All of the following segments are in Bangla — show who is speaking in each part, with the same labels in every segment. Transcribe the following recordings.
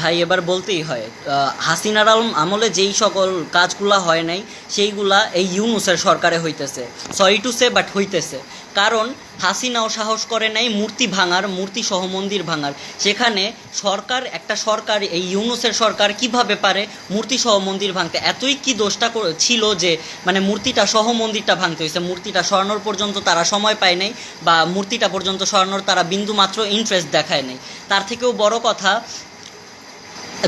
Speaker 1: ভাই, এবার বলতেই হয় হাসিনার আলম আমলে যেই সকল কাজগুলা হয় নাই, সেইগুলা এই ইউনুসের সরকারে হইতেছে। সরি টু সে বাট হইতেছে। কারণ হাসিনাও সাহস করে নাই মূর্তি ভাঙার, মূর্তি সহ মন্দির ভাঙার। সেখানে সরকার, একটা সরকার, এই ইউনুসের সরকার কীভাবে পারে মূর্তি সহ মন্দির ভাঙতে? এতই কি দোষটা ছিল যে মানে মূর্তিটা সহ মন্দিরটা ভাঙতে হয়েছে মূর্তিটা সরানোর পর্যন্ত তারা সময় পায় নাই, বা মূর্তিটা পর্যন্ত সরানোর তারা বিন্দু মাত্র ইন্টারেস্ট দেখায় নাই। তার থেকেও বড় কথা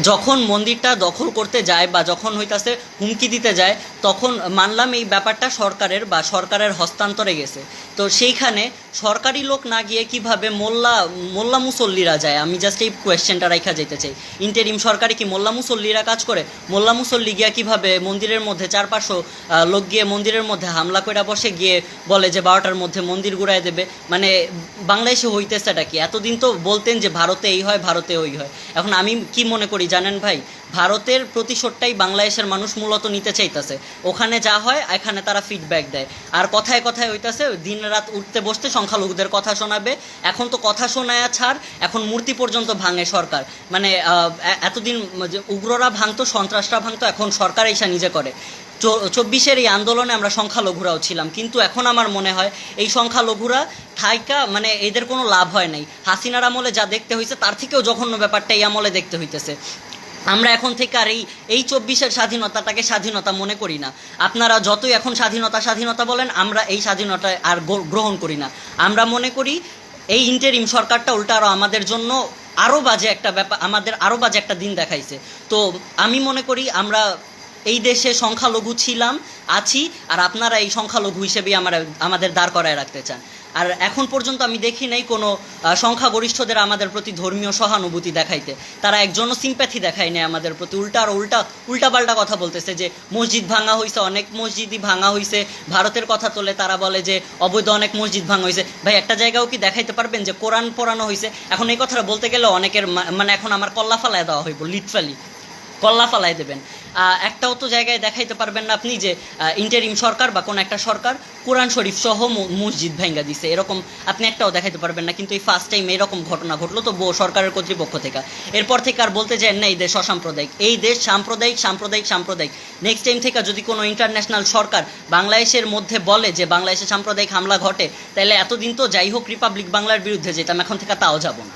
Speaker 1: যখন মন্দিরটা দখল করতে যায় বা যখন হইতাছে হুমকি দিতে যায়, তখন মানলাম এই ব্যাপারটা সরকারের বা সরকারের হস্তান্তরে গেছে। তো সেইখানে সরকারি লোক না গিয়ে কীভাবে মোল্লা মোল্লা মুসল্লিরা যায়? আমি জাস্ট এই কোয়েশ্চেনটা রাখা যেতে চাই। ইন্টারিম সরকারি কি মোল্লা মুসল্লিরা কাজ করে? মোল্লা মুসল্লি গিয়া কীভাবে মন্দিরের মধ্যে চার পাঁচশো লোক গিয়ে মন্দিরের মধ্যে হামলা করে বসে, গিয়ে বলে যে বারোটার মধ্যে মন্দির ঘুরায় দেবে? মানে বাংলাদেশে হইতেছেটা কি? এতদিন তো বলতেন যে ভারতে এই হয়, ভারতে ওই হয়। এখন আমি কি মনে করি জানেন ভাই, ভারতের প্রতিশোধটাই বাংলাদেশের মানুষ মূলত নিতে চাইতেছে। ওখানে যা হয়, এখানে তারা ফিডব্যাক দেয়। আর কথায় কথায় হইতাছে দিন রাত উঠতে বসতে সংখ্যালঘুদের কথা শোনাবে। এখন তো কথা শোনায়া ছাড়, এখন মূর্তি পর্যন্ত ভাঙে সরকার। মানে এতদিন উগ্ররা ভাঙতো, সন্ত্রাসরা ভাঙতো, এখন সরকার এসে নিজে করে। চব্বিশের এই আন্দোলনে আমরা সংখ্যালঘুরাও ছিলাম। কিন্তু এখন আমার মনে হয় এই সংখ্যালঘুরা থাইকা মানে এদের কোনো লাভ হয় নাই। হাসিনার আমলে যা দেখতে হয়েছে তার থেকেও জঘন্য ব্যাপারটা এই আমলে দেখতে হইতেছে। আমরা এখন থেকে আর এই এই চব্বিশের স্বাধীনতাটাকে স্বাধীনতা মনে করি না। আপনারা যতই এখন স্বাধীনতা স্বাধীনতা বলেন, আমরা এই স্বাধীনতা আর গ্রহণ করি না। আমরা মনে করি এই ইন্টারিম সরকারটা উল্টা আরও আমাদের জন্য আরও বাজে একটা ব্যাপার আমাদের আরও বাজে একটা দিন দেখাইছে। তো আমি মনে করি আমরা এই দেশে সংখ্যালঘু ছিলাম, আছি, আর আপনারা এই সংখ্যালঘু হিসেবেই আমরা, আমাদের দাঁড় করায় রাখতে চান। আর এখন পর্যন্ত আমি দেখি নাই কোনো সংখ্যাগরিষ্ঠদের আমাদের প্রতি ধর্মীয় সহানুভূতি দেখাইতে। তারা একজনও সিম্প্যাথি দেখায় নাই আমাদের প্রতি। উল্টা আর উল্টা, উল্টাপাল্টা কথা বলতেছে যে, মসজিদ ভাঙা হয়েছে অনেক মসজিদই ভাঙা হয়েছে ভারতের কথা তোলে তারা বলে যে, অবৈধ অনেক মসজিদ ভাঙা হয়েছে ভাই, একটা জায়গাও কি দেখাইতে পারবেন যে, কোরআন পড়ানো হয়েছে এখন এই কথাটা বলতে গেলে অনেকের মানে এখন আমার কল্লা ফালায় দেওয়া হইব লিটারালি কল্লা ফালায় দেবেন। একটাও তো জায়গায় দেখাইতে পারবেন না আপনি যে ইন্টারিম সরকার বা কোন একটা সরকার কোরআন শরীফ সহ মসজিদ ভেঙ্গা দিছে। এরকম আপনি একটাও দেখাইতে পারবেন না, কিন্তু এই ফার্স্ট টাইম এরকম ঘটনা ঘটলো তো সরকারের কর্তৃপক্ষ থেকে। এরপর থেকে আর বলতে চান না, এই দেশ অসাম্প্রদায়িক। এই দেশ সাম্প্রদায়িক সাম্প্রদায়িক সাম্প্রদায়িক। নেক্সট টাইম থেকে যদি কোনো ইন্টারন্যাশনাল সরকার বাংলাদেশের মধ্যে বলে যে বাংলাদেশে সাম্প্রদায়িক হামলা ঘটে, তাহলে এতদিন তো যাই হোক রিপাবলিক বাংলার বিরুদ্ধে যেতাম, এখন থেকে তাও যাব না।